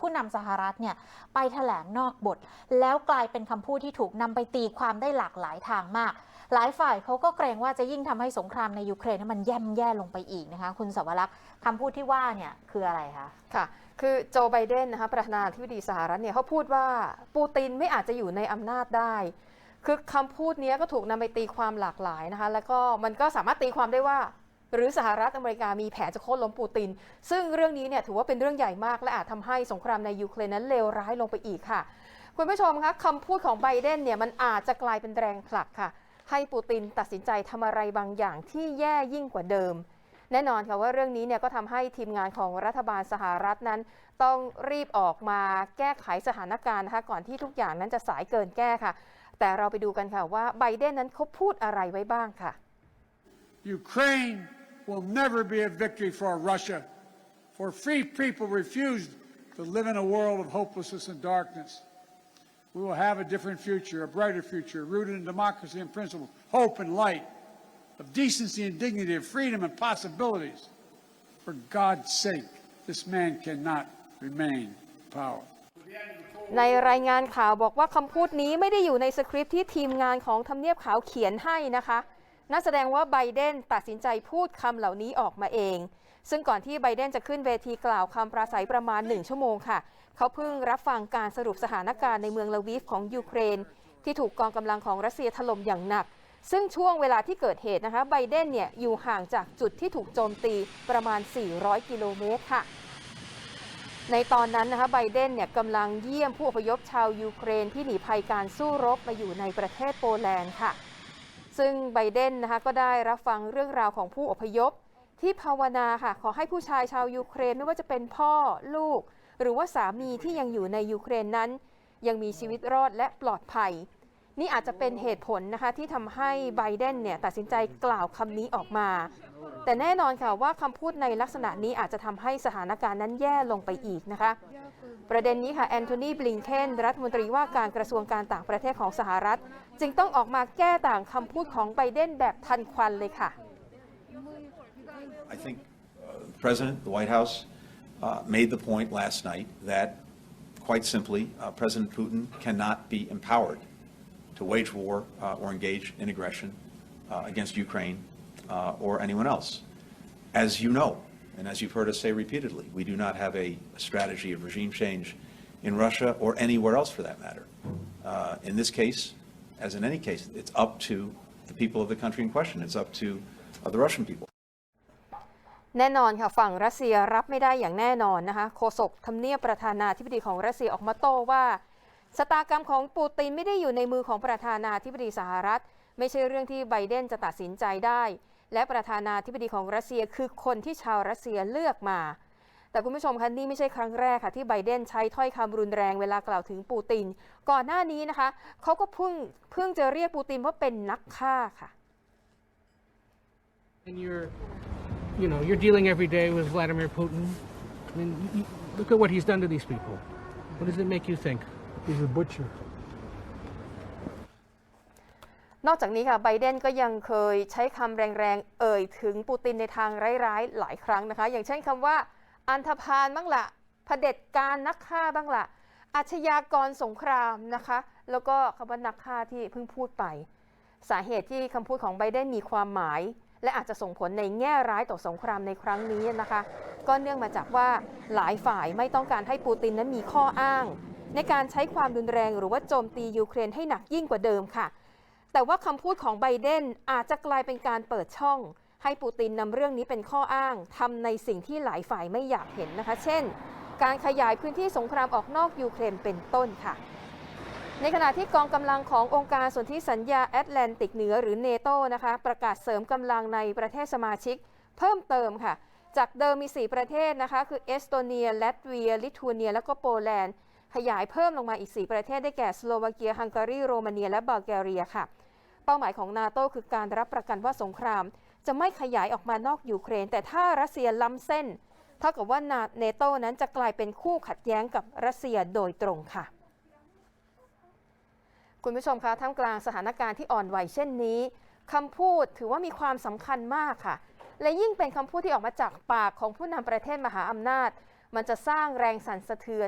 ผู้นำสหรัฐเนี่ยไปแถลงนอกบท แล้วกลายเป็นคำพูดที่ถูกนำไปตีความได้หลากหลายทางมาก หลายฝ่ายเขาก็เกรงว่าจะยิ่งทำให้สงครามในยูเครนนั้นมันแย่มแย่ลงไปอีกนะคะคุณสวรักษ์คำพูดที่ว่าเนี่ยคืออะไรคะค่ะ คือโจไบเดนนะคะประธานาธิบดีสหรัฐเนี่ยเขาพูดว่าปูตินไม่อาจจะอยู่ในอำนาจได้คือคำพูดนี้ก็ถูกนำไปตีความหลากหลายนะคะ แล้วก็มันก็สามารถตีความได้ว่า หรือสหรัฐอเมริกามีแผนจะโค่นล้มปูติน ซึ่งเรื่องนี้เนี่ยถือว่าเป็นเรื่องใหญ่มากและอาจทำให้สงครามในยูเครนนั้นเลวร้ายลงไปอีกค่ะ คุณผู้ชมคะคำพูดของไบเดนเนี่ยมันอาจจะกลายเป็นแรงผลักค่ะ ให้ปูตินตัดสินใจทำอะไรบางอย่างที่แย่ยิ่งกว่าเดิม แน่นอนค่ะว่าเรื่องนี้เนี่ยก็ทำให้ทีมงานของรัฐบาลสหรัฐนั้น ต้องรีบออกมาแก้ไขสถานการณ์นะคะก่อนที่ทุกอย่างนั้นจะสายเกินแก้ค่ะ แต่เราไปดูกันค่ะว่าไบเดนนั้นเขาพูดอะไรไว้บ้างค่ะ Ukraine will never be a victory for Russia, for free people refused to live in a world of hopelessness and darkness. We will have a different future, a brighter future, rooted in democracy and principles, hope and light, of decency and dignity, of freedom and possibilities. For God's sake, this man cannot remain in power. ในรายงานข่าวบอกว่าคำพูดนี้ไม่ได้อยู่ในสคริปต์ที่ทีมงานของทำเนียบขาวเขียนให้นะคะ นั่นแสดงว่าไบเดนตัดสินใจพูดคำเหล่านี้ออกมาเอง ซึ่งก่อนที่ไบเดนจะขึ้นเวทีกล่าวคำปราศัยประมาณ 1 ชั่วโมงค่ะ เขาเพิ่งรับฟังการสรุปสถานการณ์ในเมืองลาวีฟของยูเครน ที่ถูกกองกำลังของรัสเซียถล่มอย่างหนัก ซึ่งช่วงเวลาที่เกิดเหตุนะคะไบเดนเนี่ยอยู่ห่างจากจุดที่ถูกโจมตีประมาณ 400 กิโลเมตรค่ะในตอนนั้นนะคะไบเดนเนี่ยกำลังเยี่ยมผู้อพยพชาวยูเครนที่หนีภัยการสู้รบมาอยู่ในประเทศโปแลนด์ค่ะ ซึ่งไบเดนนะคะก็ได้รับฟังเรื่องราวของผู้อพยพ ที่ภาวนาค่ะขอให้ผู้ชายชาวยูเครนไม่ว่าจะเป็นพ่อลูก หรือว่าสามีที่ยังอยู่ในยูเครนนั้น ยังมีชีวิตรอดและปลอดภัย นี่อาจจะเป็นเหตุผลนะคะที่ทำให้ไบเดนเนี่ยตัดสินใจกล่าวคำนี้ออกมา แต่แน่นอนค่ะว่าคำพูดในลักษณะนี้อาจจะทำให้สถานการณ์นั้นแย่ลงไปอีกนะคะ ประเด็นนี้ค่ะแอนโทนีบลิงเคนรัฐมนตรีว่าการกระทรวงการต่างประเทศของสหรัฐ จึงต้องออกมาแก้ต่างคำพูดของไบเดนแบบทันควันเลยค่ะ I think the President, the White House, uh, made the point last night that, quite simply, uh, President Putin cannot be empowered to wage war uh, or engage in aggression uh, against Ukraine uh, or anyone else. As you know, and as you've heard us say repeatedly, we do not have a strategy of regime change in Russia or anywhere else for that matter. Uh, in this case, as in any case, it's up to the people of the country in question. It's up to uh, the Russian people. แน่นอนค่ะฝั่งรัสเซียรับไม่ได้อย่างแน่นอนนะคะโฆษกทำเนียบประธานาธิบดีของรัสเซียออกมาโต้ว่าชะตากรรมของปูตินไม่ได้อยู่ในมือของประธานาธิบดีสหรัฐ ไม่ใช่เรื่องที่ไบเดนจะตัดสินใจได้ และประธานาธิบดีของรัสเซียคือคนที่ชาวรัสเซียเลือกมา แต่คุณผู้ชมคะนี่ไม่ใช่ครั้งแรกค่ะที่ไบเดนใช้ถ้อยคำรุนแรงเวลากล่าวถึงปูติน ก่อนหน้านี้นะคะเขาก็เพิ่งเพิ่งจะเรียกปูตินว่าเป็นนักฆ่าค่ะ And you're, you know, you're dealing every day with Vladimir Putin. I mean, you, you- look at what he's done to these people. What does it make you think? He's a butcher. นอกจากนี้ค่ะไบเดนก็ยังเคยใช้คำแรงๆ เอ่ยถึงปูตินในทางร้ายๆ หลายครั้งนะคะ อย่างเช่นคำว่า อันธพาลบ้างละเผด็จการนักฆ่าบ้างละอาชญากรสงครามนะคะ แล้วก็คำว่านักฆ่าที่เพิ่งพูดไป สาเหตุที่คำพูดของไบเดนมีความหมาย และอาจจะส่งผลในแง่ร้ายต่อสงครามในครั้งนี้นะคะ ก็เนื่องมาจากว่าหลายฝ่ายไม่ต้องการให้ปูตินนั้นมีข้ออ้าง ในการใช้ความรุนแรงหรือว่าโจมตียูเครนให้หนักยิ่งกว่าเดิมค่ะ แต่ว่าคำพูดของไบเดนอาจจะกลายเป็นการเปิดช่อง ให้ปูตินนำเรื่องนี้เป็นข้ออ้างทำในสิ่งที่หลายฝ่ายไม่อยากเห็นนะคะ เช่น การขยายพื้นที่สงครามออกนอกยูเครนเป็นต้นค่ะ ในขณะที่กองกำลังขององค์การสนธิสัญญาแอตแลนติกเหนือหรือเนโตนะคะ ประกาศเสริมกำลังในประเทศสมาชิก เพิ่มเติมค่ะ จากเดิมมี 4 ประเทศนะคะ คือเอสโตเนียลัตเวีย ลิทัวเนีย แล้วก็โปแลนด์ขยายเพิ่มลงมาอีก 4 ประเทศได้แก่สโลวาเกีย ฮังการี โรมาเนีย และบัลแกเรียค่ะ เป้าหมายของนาโตคือการรับประกันว่าสงคราม จะไม่ขยายออกมานอกยูเครน แต่ถ้ารัสเซียล้ำเส้น เท่ากับว่านาเนโตนั้นจะกลายเป็นคู่ขัดแย้งกับรัสเซียโดยตรงค่ะ คุณผู้ชมคะท่ามกลางสถานการณ์ที่อ่อนไหวเช่นนี้คำพูดถือว่ามีความสำคัญมากค่ะ และยิ่งเป็นคำพูดที่ออกมาจากปากของผู้นำประเทศมหาอำนาจ มันจะสร้างแรงสั่นสะเทือน